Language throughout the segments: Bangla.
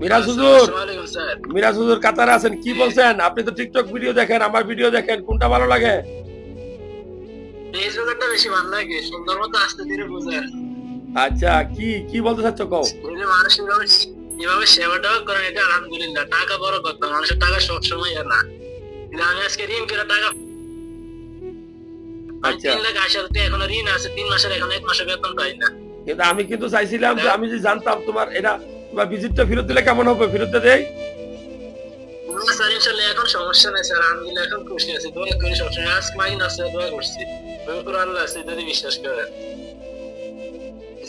মিরাজ হুজুর। আসসালামু আলাইকুম স্যার। মিরাজ হুজুর কাতারে আছেন কি বলছেন? আপনি তো টিকটক ভিডিও দেখেন আমার ভিডিও দেখেন কোনটা ভালো লাগে? বেশি ভালো লাগে সুন্দর মতো আস্তে ধীরে বোঝার আচ্ছা কি কি বলতে চাচ্ছ কও? এভাবে করেন এটা আলহামদুলিল্লাহ টাকা বড় কথা মানুষের টাকা সবসময় আর না। কিন্তু আমি আজকে ঋণ করে টাকা আচ্ছা। তিন লাখ এখনও ঋণ আছে তিন মাসের এখন এক মাসের বেতন পাই না। কিন্তু আমি কিন্তু চাইছিলাম যে আমি যে জানতাম তোমার এটা তোমার ভিজিটটা ফেরত দিলে কেমন হবে? ফেরত দিয়ে দেই? স্যার ইনশাল্লাহ এখন সমস্যা নাই স্যার। আলহামদুলিল্লাহ এখন খুশি আছি। দোয়া করি সবসময়। আজ মাইন আছে দোয়া করছি। উপর আল্লাহ আছে যদি বিশ্বাস করেন।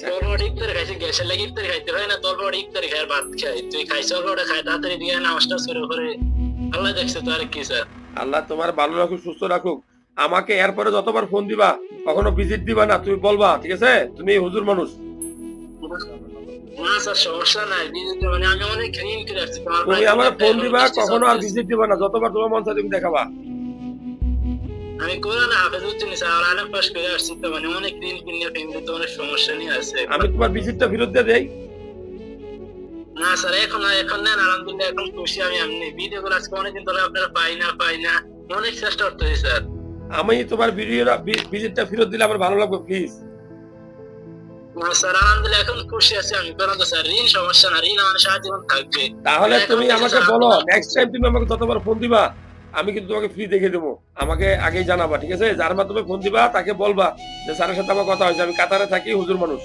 তোর বাড়ি ইফতারি গ্যাসের লাগে ইফতারি খাইতে হয় না তোর বাড়ি ইফতারি খাই আর ভাত খাই তুই খাইছ তাড়াতাড়ি দিয়ে করে আল্লাহ দেখছে তো আর কি স্যার। আল্লাহ তোমার ভালো রাখুক সুস্থ রাখুক। আমাকে এরপরে যতবার ফোন দিবা কখনো ভিজিট দিবা না তুমি বলবা ঠিক আছে? তুমি হুজুর মানুষ। না স্যার সমস্যা নাই। বিজেপি মানে আমি অনেক ঋণ করে আসছি তোমার তুমি আমার ফোন দিবা কখনো আর ভিজিট দিবা না যতবার তোমার মন চায় তুমি দেখাবা। আমি কোরআন হাফেজ উচ্চ নিছি আলেম পাস করে আসছি তো মানে অনেক ঋণ কিনে ফ্যামিলি তো অনেক সমস্যা নিয়ে আছে আমি তোমার ভিজিটটা ফেরত দিয়ে দেই। না স্যার এখন এখন নেন আলহামদুলিল্লাহ এখন খুশি আমি এমনি ভিডিও করে আজকে অনেকদিন ধরে আপনারা পাই না পাই না। অনেক চেষ্টা করতেছি স্যার। আমি তোমার ভিডিও ভিজিটটা ফেরত দিলে আমার ভালো লাগবে প্লিজ স্যার আলহামদুলিল্লাহ এখন খুশি আছি আমি। কারণ স্যার ঋণ সমস্যা না ঋণ আমার সারা জীবন থাকবে। তাহলে তুমি আমাকে বলো নেক্সট টাইম তুমি আমাকে ফোন দিবা আমি কিন্তু তোমাকে ফ্রি দেখে দেবো। আমাকে আগেই জানাবা ঠিক আছে? যার মাধ্যমে ফোন দিবা তাকে বলবা যে স্যারের সাথে আমার কথা হয়েছে। আমি কাতারে থাকি হুজুর মানুষ।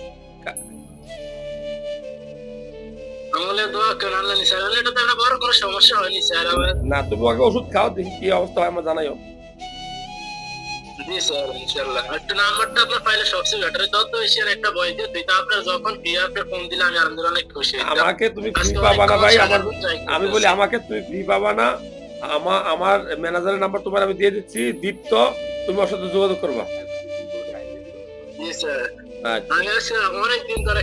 নি তুমি আগে ওষুধ খাও দেখি কি অবস্থা হয় আমার জানাইও। জি স্যার ইনশাআল্লাহ। একটা নাম্বারটা আপনার সবচেয়ে বেটার তত বেশি একটা বই দিয়ে তুই তো আপনার যখন ফ্রি আপনি ফোন দিলে আমি আলহামদুলিল্লাহ অনেক খুশি আমাকে তুমি ফ্রি পাবা না ভাই আমার আমি। বলি আমাকে তুমি ফ্রি পাবা না। আমার আমার ম্যানেজারের নাম্বার তোমার আমি দিয়ে দিচ্ছি। দীপ্ত তুমি ওর সাথে যোগাযোগ করবা। জি স্যার। আচ্ছা। আমি দিন ধরে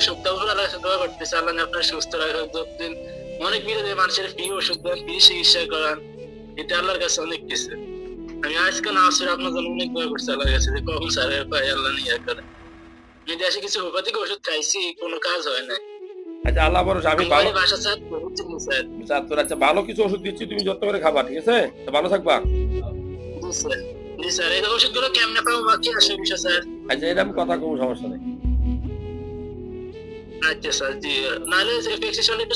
সপ্তাহ আল্লাহ দোয়া করতেছি আল্লাহ আপনার সুস্থ যতদিন অনেক বিরোধী মানুষের ফ্রি ওষুধ দেন ফ্রি চিকিৎসা করান এটা আল্লাহর কাছে অনেক কিছু। আমি আজকে না আসলে আপনার জন্য অনেক দোয়া করছি কাছে। যে কখন পাই আল্লাহ নিয়ে করে। আমি দেশে কিছু হোমিওপ্যাথিক ওষুধ খাইছি কোনো কাজ হয় না আচ্ছা আল্লাহ ভরসা আমি ভালো বাসা স্যার। স্যার আচ্ছা, তোর আচ্ছা ভালো কিছু ওষুধ দিচ্ছি তুমি যত্ন করে খাবা ঠিক আছে? ভালো থাকবা। জি স্যার। এই ওষুধগুলো কেমনে পাবো বাকি আসে বিষয় স্যার। আচ্ছা আমি কথা কোনো সমস্যা নেই। আচ্ছা স্যার জি। নাহলে যে একটু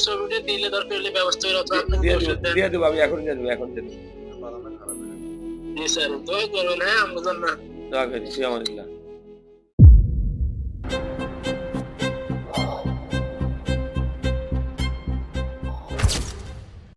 ছবিটা দিলে দরকার হলে ব্যবস্থা করে অথবা আপনি দিয়ে ওষুধ দেবো দেন। দিয়ে দেবো এখন দিয়ে দেবো। da ya sa to ga wani ya mu za ka ci